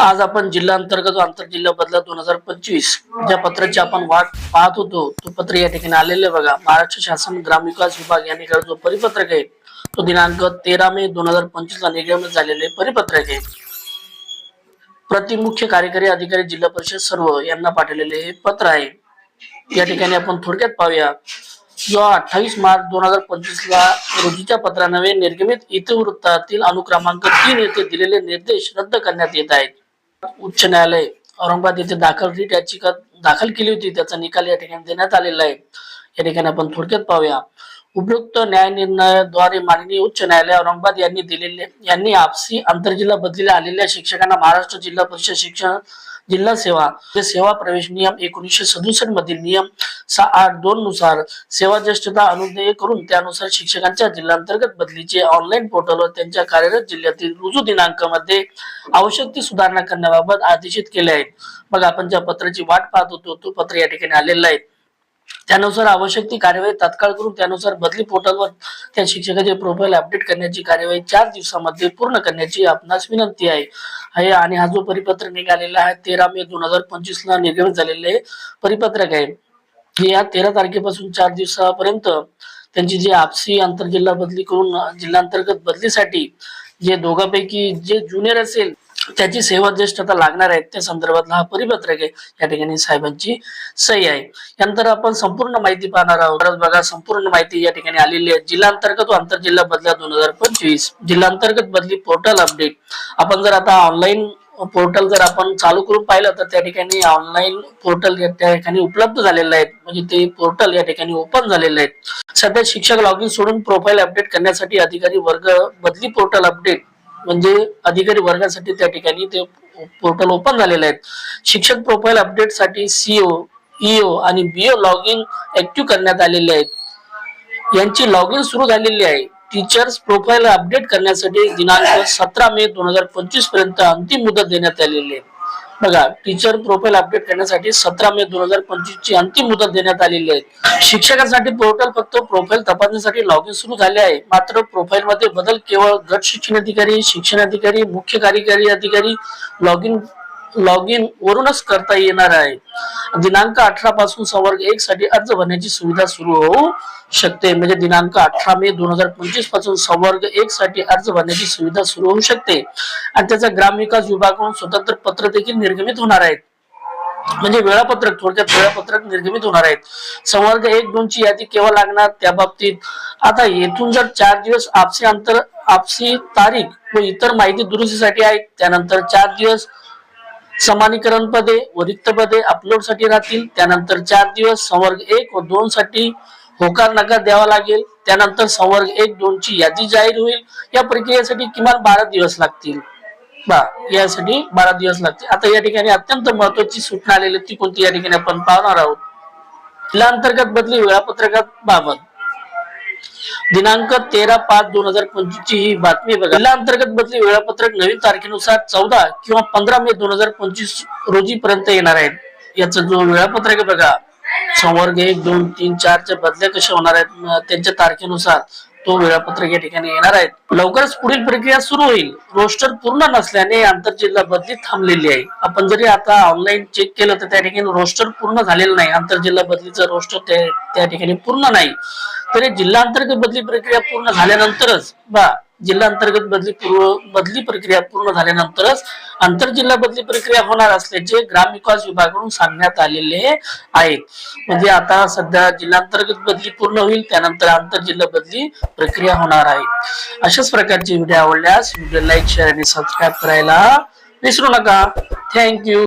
आज आपण जिल्हा अंतर्गत आंतर आंतरजिल्हा बदला दोन हजार पंचवीस ज्या पत्राची आपण वाट पाहत होतो तो पत्र या ठिकाणी आलेले बघा. महाराष्ट्र शासन ग्रामविकास विभाग यांनी काढलेला जो परिपत्रक आहे तो दिनांक तेरा मे दोन हजार पंचवीस ला निगमित झालेले परिपत्रक आहे. प्रतिमुख्य कार्यकारी अधिकारी जिल्हा परिषद सर्व यांना पाठवलेले हे पत्र आहे. या ठिकाणी आपण थोडक्यात पाहूया. जो अठ्ठावीस मार्च दोन हजार पंचवीस ला रोजीच्या पत्रानवे निर्गमित इतिवृत्तातील अनुक्रमांक तीन येथे दिलेले निर्देश रद्द करण्यात येत आहेत. उच्च न्यायालय औरंगाबाद येथे दाखल रीट याचिका दाखल केली होती. त्याचा निकाल या ठिकाणी देण्यात आलेला आहे. या ठिकाणी आपण थोडक्यात पाहूया. उपयुक्त न्याय निर्णयाद्वारे माननीय उच्च न्यायालय औरंगाबाद यांनी दिलेले यांनी आपसी आंतरजिल्हा बदलीला आलेल्या शिक्षकांना महाराष्ट्र जिल्हा परिषद शिक्षण जिल्हा सेवा सेवा प्रवेश नियम एकोणीसशे सदुसष्ट मधील नियम सहा आठ दोन नुसार सेवा ज्येष्ठता अनुदेय करून त्यानुसार शिक्षकांच्या जिल्हांतर्गत बदलीचे ऑनलाईन पोर्टलवर त्यांच्या कार्यरत जिल्ह्यातील रुजू दिनांकामध्ये आवश्यक ती सुधारणा करण्याबाबत आदेशित केले आहेत. मग आपण ज्या पत्राची वाट पाहत होतो तो पत्र या ठिकाणी आलेला आहे. त्यानुसार आवश्यक ती कार्यवाही तात्काळ करून त्यानुसार बदली पोर्टलवर त्या शिक्षकाचे प्रोफाईल अपडेट करण्याची कार्यवाही चार दिवसामध्ये पूर्ण करण्याची आपणास विनंती आहे. आणि हा जो परिपत्रक निघालेला आहे तेरा मे दोन हजार पंचवीस ला निर्गमित झालेले परिपत्रक आहे. हे या तेरा तारखेपासून चार दिवसापर्यंत त्यांची जी आपसी आंतरजिल्हा बदली करून जिल्हांतर्गत बदलीसाठी जे दोघांपैकी जे ज्युनियर असेल त्याची सेवा ज्येष्ठता लागणार आहे त्या संदर्भातला हा परिपत्रक आहे. या ठिकाणी साहेबांची सही आहे. यानंतर आपण संपूर्ण माहिती पाहणार आहोत. बघा संपूर्ण माहिती या ठिकाणी आलेली आहे. जिल्हा अंतर्गत व आंतरजिल्हा बदल्या दोन हजार पंचवीस. जिल्हा अंतर्गत बदली पोर्टल अपडेट. आपण जर आता ऑनलाईन पोर्टल जर आपण चालू करून पाहिलं तर त्या ठिकाणी ऑनलाईन पोर्टल त्या ठिकाणी उपलब्ध झालेलं आहे म्हणजे ते पोर्टल या ठिकाणी ओपन झालेले आहेत. सध्या शिक्षक लॉगिन सोडून प्रोफाईल अपडेट करण्यासाठी अधिकारी वर्ग बदली पोर्टल अपडेट म्हणजे अधिकारी वर्गासाठी त्या ठिकाणी ते पोर्टल ओपन झालेले आहेत. शिक्षक प्रोफाईल अपडेटसाठी सीओ ईओ आणि बीओ लॉग इन ऍक्टिव्ह करण्यात आलेले आहेत. यांची लॉग इन सुरू झालेली आहे. टीचर्स प्रोफाईल अपडेट करण्यासाठी दिनांक सतरा मे दोन हजार पंचवीसपर्यंत अंतिम मुदत देण्यात आलेली आहे. बघा टीचर प्रोफाईल अपडेट करण्यासाठी सतरा मे दोन हजार पंचवीस ची अंतिम मुदत देण्यात आलेली आहे. शिक्षकांसाठी पोर्टल फक्त प्रोफाईल तपासणीसाठी लॉग इन सुरू झाले आहे. मात्र प्रोफाईल मध्ये बदल केवळ गट शिक्षण अधिकारी शिक्षण अधिकारी मुख्य कार्यकारी अधिकारी लॉग इन लॉग इन वरूनच करता येणार आहे. दिनांक अठरा पासून संवर्ग एक साठी अर्ज भरण्याची सुविधा सुरू होऊ शकते. म्हणजे दिनांक अठरा मे दोन हजार पंचवीसपासून संवर्ग एक साठी अर्ज भरण्याची सुविधा सुरू होऊ शकते. आणि त्याचा ग्रामविकास विभागाकडून स्वतंत्र पत्र देखील निर्गमित होणार आहेत. म्हणजे वेळापत्रक थोडक्यात वेळापत्रक निर्गमित होणार आहेत. संवर्ग एक दोन ची यादी केव्हा लागणार त्या बाबतीत आता येथून जर चार दिवस आपसी अंतर आपसी तारीख व इतर माहिती दुरुस्तीसाठी आहे त्यानंतर चार दिवस समानीकरण पदे व रिक्त पदे अपलोडसाठी राहतील. त्यानंतर चार दिवस संवर्ग एक व दोन साठी होकार नकार द्यावा लागेल. त्यानंतर संवर्ग एक दोन ची यादी जाहीर होईल. या प्रक्रियेसाठी किमान बारा दिवस लागतील. बा यासाठी बारा दिवस लागतील. आता या ठिकाणी अत्यंत महत्वाची सूचना आलेली ती कोणती? या ठिकाणी आपण पाहणार आहोत. जिल्हा अंतर्गत बदली वेळापत्रकात बाबत दिनांक तेरा पाच दोन हजार पंचवीस ची ही बातमी बघा. जिल्हा अंतर्गत बदली वेळापत्रक नवीन तारखेनुसार चौदा किंवा पंधरा मे दोन हजार पंचवीस रोजी पर्यंत येणार आहेत याचं जो वेळापत्रक बघा संवर्ग एक दोन तीन चारच्या बदल्या कशा होणार आहेत त्यांच्या तारखेनुसार तो वेळापत्रक या ठिकाणी येणार आहेत लवकरच पुढील प्रक्रिया सुरू होईल. रोस्टर पूर्ण नसल्याने आंतरजिल्हा बदली थांबलेली आहे. आपण जरी आता ऑनलाईन चेक केलं तर त्या ठिकाणी रोस्टर पूर्ण झालेलं नाही. आंतरजिल्हा बदलीचं रोस्टर त्या ठिकाणी पूर्ण नाही. तरी जिल्हा अंतर्गत बदली प्रक्रिया पूर्ण झाल्यानंतरच बा जिल्हा अंतर्गत बदली पूर्व बदली प्रक्रिया पूर्ण झाल्यानंतरच आंतरजिल्हा बदली प्रक्रिया होणार असल्याचे ग्रामविकास विभागाकडून सांगण्यात आलेले आहेत. म्हणजे आता सध्या जिल्हांतर्गत बदली पूर्ण होईल त्यानंतर आंतरजिल्हा बदली प्रक्रिया होणार आहे. अशाच प्रकारचे व्हिडिओ आवडल्यास व्हिडिओ लाईक शेअर आणि सबस्क्राईब करायला विसरू नका. थँक्यू.